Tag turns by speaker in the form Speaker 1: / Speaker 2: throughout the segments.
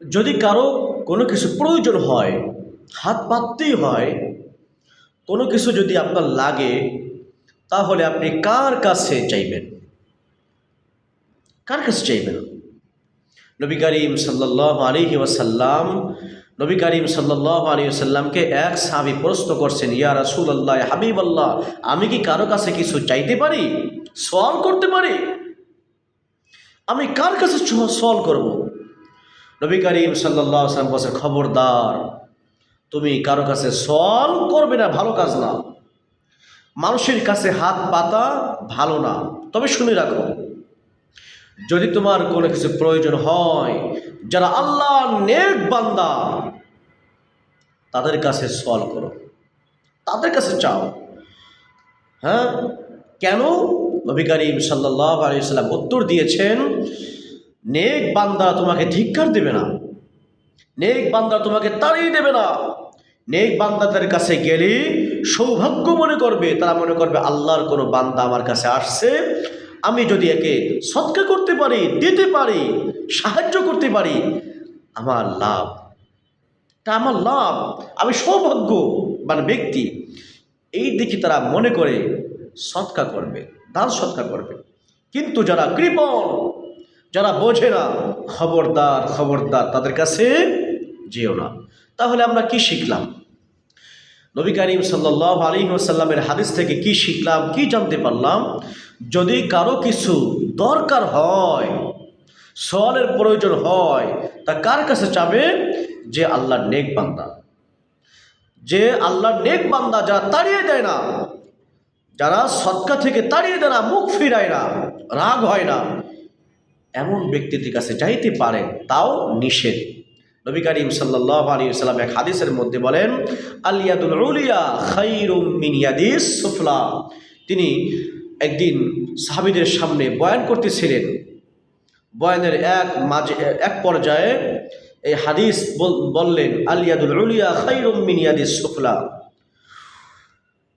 Speaker 1: যদি কারও কোনো কিছু প্রয়োজন হয়, হাত পাততেই হয়, কোনো কিছু যদি আপনার লাগে, তাহলে আপনি কার কাছে চাইবেন? কার কাছে চাইবেন? নবী করিম সাল্লাহ আলহি ওয়াসাল্লাম, নবী করিম সাল্লাহ আলী সাল্লামকে এক সাহাবি প্রশ্ন করছেন, ইয়া রাসুল আল্লাহ হাবিব আল্লাহ আমি কি কারও কাছে কিছু চাইতে পারি? সওয়াল করতে পারি? আমি কার কাছে সওয়াল করব? নবী করিম সাল্লাম বলছে, খবরদার, তুমি কারও কাছে সওয়াল করবে না, ভালো কাজ না। মানুষের কাছে হাত পাতা ভালো না। তবে শুনে রাখো, যদি তোমার কোনো কিছু প্রয়োজন হয়, যারা আল্লাহ নেক বান্দা, তাদের কাছে সওয়াল করো। তাদের কাছে চাও। হ্যাঁ? কেন? নবী করিম সাল্লাহ আলিয়াল্লাম উত্তর দিয়েছেন নেক বান্দা তোমাকে ধিক্কার দেবে না। নেক বান্দা তোমাকে তাড়িয়ে দেবে না। নেক বান্দাদের কাছে গেলে সৌভাগ্য মনে করবে, তারা মনে করবে, আল্লাহর কোনো বান্দা আমার কাছে আসছে। আমি যদি একে সৎকা করতে পারি, দিতে পারি, সাহায্য করতে পারি, আমার লাভ। তা আমার লাভ, আমি সৌভাগ্য মানে ব্যক্তি। এই দিকে তারা মনে করে, সৎকা করবে, দান সৎকা করবে। কিন্তু যারা কৃপণ যারা বোঝে না, খবরদার খবরদার, তাদের কাছে যেও না। তাহলে আমরা কি শিখলাম? নবী করিম সাল্লাহ আলী সাল্লামের হাদিস থেকে কি শিখলাম, কি জানতে পারলাম? যদি কারও কিছু দরকার হয়, সওয়ালের প্রয়োজন হয়, তা কার কাছে চাবে? যে আল্লাহর নেক বান্দা। যে আল্লাহর নেক বান্দা যারা তাড়িয়ে দেয় না, যারা সৎকা থেকে তাড়িয়ে দেয় না, মুখ ফিরায় না, রাগ হয় না এমন ব্যক্তিদের কাছে চাইতে পারেন, তাও নিষেধ। নবী করিম সাল্লাহ আলী সাল্লাম এক হাদিসের মধ্যে বলেন আলিয়াদুল উলিয়া খাইরুম মিন ইয়াদিস সুফলা। তিনি একদিন সাহাবিদের সামনে বয়ান করতেছিলেন। বয়ানের এক মাঝে, এক পর্যায়ে এই হাদিস বললেন আলিয়াদুল উলিয়া খাইরুম মিন ইয়াদিস সুফলা।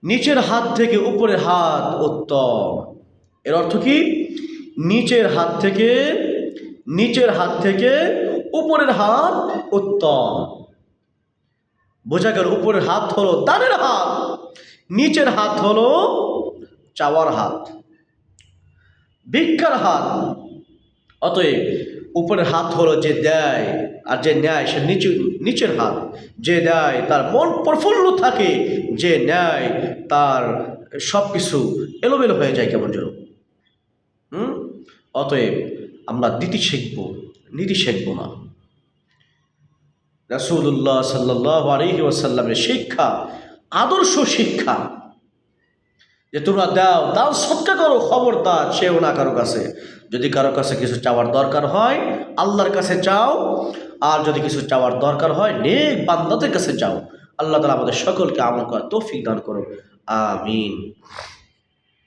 Speaker 1: নিচের হাত থেকে উপরের হাত উত্তম। এর অর্থ কি? নিচের হাত থেকে, নিচের হাত থেকে উপরের হাত উত্তম। বোঝা গেল উপরের হাত হলো দানের হাত, নিচের হাত হলো চাওয়ার হাত, ভিক্ষার হাত। অতএব উপরের হাত হলো যে দেয় আর যে নেয় সে নিচু, নিচের হাত। যে দেয় তার মন প্রফুল্ল থাকে, যে নেয় তার সব কিছু এলোমেলো হয়ে যায় কেমন যেন। হুম? অতএব আমরা দিতি শিখব নীতি শিখব না। রাসুল্লাহ সাল্লাহ আলহি ওয়াসাল্লামের শিক্ষা, আদর্শ শিক্ষা, যে তোমরা দাও দাও, সৎকা করো, খবরদার চেও না কারও কাছে। যদি কারও কাছে কিছু চাওয়ার দরকার হয়, আল্লাহর কাছে চাও, আর যদি কিছু চাওয়ার দরকার হয়, নেক বান্দাদের কাছে চাও, আল্লাহ তালা আমাদের সকলকে আমল করার তৌফিক দান করো আমিন।